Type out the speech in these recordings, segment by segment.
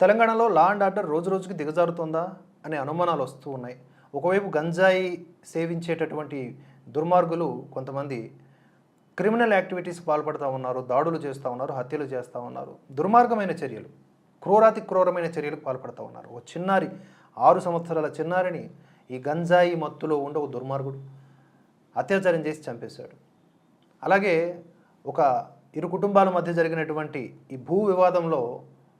తెలంగాణలో law and order రోజు రోజుకి దిగజారుతోందా అనే అనుమానాలు వస్తూ ఉన్నాయి. ఒకవైపు గంజాయి సేవించేటటువంటి దుర్మార్గులు కొంతమంది క్రిమినల్ యాక్టివిటీస్ పాల్పడుతూ ఉన్నారు దాడులు చేస్తూ ఉన్నారు హత్యలు చేస్తూ ఉన్నారు. దుర్మార్గమైన చర్యలు క్రూరాతి క్రూరమైన చర్యలకు పాల్పడుతూ ఉన్నారు. ఓ చిన్నారి ఆరు సంవత్సరాల చిన్నారిని ఈ గంజాయి మత్తులో ఉండే ఒక దుర్మార్గుడు అత్యాచారం చేసి చంపేశాడు. అలాగే ఒక ఇరు కుటుంబాల మధ్య జరిగినటువంటి ఈ భూ వివాదంలో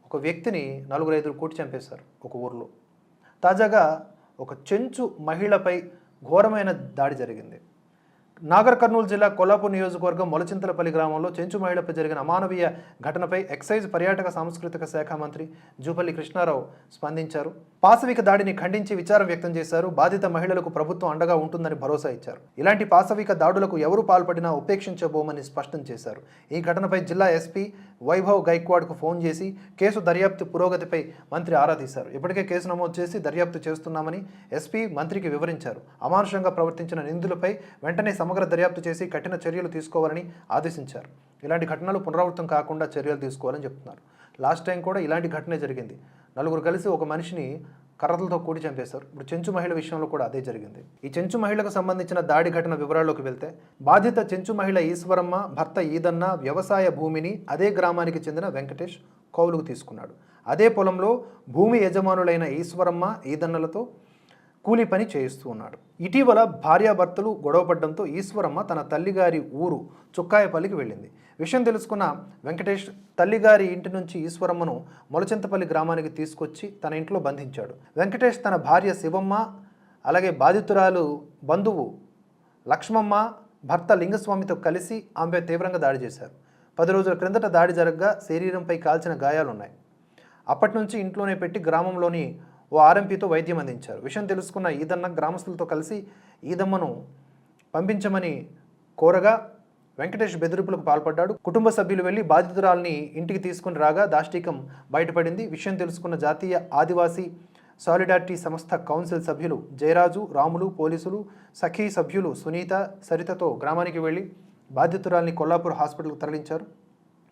ఒక వ్యక్తిని నలుగురు ఐదుగురు కూటి చంపేశారు ఒక ఊర్లో. తాజాగా ఒక చెంచు మహిళపై ఘోరమైన దాడి జరిగింది. నాగర్ కర్నూలు జిల్లా కొల్లాపూర్ నియోజకవర్గం మొలచింతలపల్లి గ్రామంలో చెంచు మహిళపై జరిగిన అమానవీయ ఘటనపై ఎక్సైజ్ పర్యాటక సాంస్కృతిక శాఖ మంత్రి జూపల్లి కృష్ణారావు స్పందించారు. పాశవిక దాడిని ఖండించి విచారం వ్యక్తం చేశారు. బాధిత మహిళలకు ప్రభుత్వం అండగా ఉంటుందని భరోసా ఇచ్చారు. ఇలాంటి పాశవిక దాడులకు ఎవరు పాల్పడినా ఉపేక్షించబోమని స్పష్టం చేశారు. ఈ ఘటనపై జిల్లా ఎస్పీ వైభవ్ గైక్వాడ్కు ఫోన్ చేసి కేసు దర్యాప్తు పురోగతిపై మంత్రి ఆరా తీశారు. ఇప్పటికే కేసు నమోదు చేసి దర్యాప్తు చేస్తున్నామని ఎస్పీ మంత్రికి వివరించారు. అమానుషంగా ప్రవర్తించిన నిందులపై వెంటనే సమగ్ర దర్యాప్తు చేసి కఠిన చర్యలు తీసుకోవాలని ఆదేశించారు. ఇలాంటి ఘటనలు పునరావృతం కాకుండా చర్యలు తీసుకోవాలని చెప్తున్నారు. లాస్ట్ టైం కూడా ఇలాంటి ఘటనే జరిగింది. నలుగురు కలిసి ఒక మనిషిని కర్రలతో కూడి చంపేశారు. ఇప్పుడు చెంచు మహిళ విషయంలో కూడా అదే జరిగింది. ఈ చెంచు మహిళకు సంబంధించిన దాడి ఘటన వివరాల్లోకి వెళ్తే బాధిత చెంచు మహిళ ఈశ్వరమ్మ భర్త ఈదన్న వ్యవసాయ భూమిని అదే గ్రామానికి చెందిన వెంకటేష్ కౌలుకు తీసుకున్నాడు. అదే పొలంలో భూమి యజమానులైన ఈశ్వరమ్మ ఈదన్నలతో కూలి పని చేయిస్తూ ఉన్నాడు. ఇటీవల భార్యాభర్తలు గొడవపడడంతో ఈశ్వరమ్మ తన తల్లిగారి ఊరు చుక్కాయపల్లికి వెళ్ళింది. విషయం తెలుసుకున్న వెంకటేష్ తల్లిగారి ఇంటి నుంచి ఈశ్వరమ్మను మొలచింతపల్లి గ్రామానికి తీసుకొచ్చి తన ఇంట్లో బంధించాడు. వెంకటేష్ తన భార్య శివమ్మ అలాగే బాధితురాలు బంధువు లక్ష్మమ్మ భర్త లింగస్వామితో కలిసి ఆమెపై తీవ్రంగా దాడి చేశారు. పది రోజుల క్రిందట దాడి జరగగా శరీరంపై కాల్చిన గాయాలున్నాయి. అప్పటి నుంచి ఇంట్లోనే పెట్టి గ్రామంలోని ఓ ఆర్ఎంపీతో వైద్యం అందించారు. విషయం తెలుసుకున్న ఈదన్న గ్రామస్తులతో కలిసి ఈదమ్మను పంపించమని కోరగా వెంకటేష్ బెదిరింపులకు పాల్పడ్డాడు. కుటుంబ సభ్యులు వెళ్ళి బాధితురాల్ని ఇంటికి తీసుకుని రాగా దాష్టికం బయటపడింది. విషయం తెలుసుకున్న జాతీయ ఆదివాసీ సాలిడారిటీ సంస్థ కౌన్సిల్ సభ్యులు జయరాజు రాములు పోలీసులు సఖీ సభ్యులు సునీత సరితతో గ్రామానికి వెళ్ళి బాధితురాల్ని కొల్లాపూర్ హాస్పిటల్కు తరలించారు.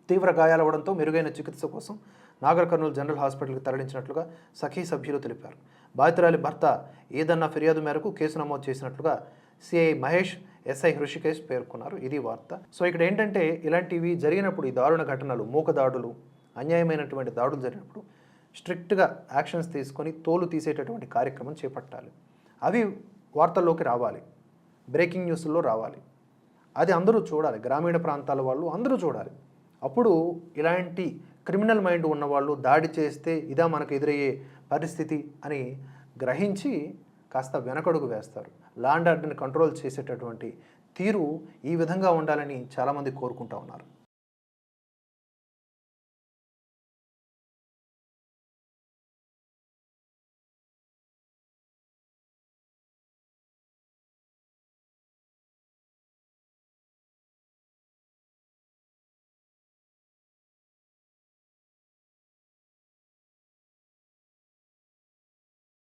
తీవ్ర గాయాలవడంతో మెరుగైన చికిత్స కోసం నాగర్ కర్నూలు జనరల్ హాస్పిటల్కి తరలించినట్లుగా సఖీ సభ్యులు తెలిపారు. బాధితురాలి భర్త ఏదన్న ఫిర్యాదు మేరకు కేసు నమోదు చేసినట్లుగా సిఐ మహేష్ ఎస్ఐ హృషికేష్ పేర్కొన్నారు. ఇది వార్త. సో ఇక్కడ ఏంటంటే ఇలాంటివి జరిగినప్పుడు ఈ దారుణ ఘటనలు మూక దాడులు అన్యాయమైనటువంటి దాడులు జరిగినప్పుడు స్ట్రిక్ట్గా యాక్షన్స్ తీసుకొని తోలు తీసేటటువంటి కార్యక్రమం చేపట్టాలి. అవి వార్తల్లోకి రావాలి. బ్రేకింగ్ న్యూస్లో రావాలి. అది అందరూ చూడాలి. గ్రామీణ ప్రాంతాల వాళ్ళు అందరూ చూడాలి. అప్పుడు ఇలాంటి క్రిమినల్ మైండ్ ఉన్నవాళ్ళు దాడి చేస్తే ఇదా మనకు ఎదురయ్యే పరిస్థితి అని గ్రహించి కాస్త వెనకడుగు వేస్తారు. లాండ్ ఆర్డర్ని కంట్రోల్ చేసేటటువంటి తీరు ఈ విధంగా ఉండాలని చాలామంది కోరుకుంటా ఉన్నారు.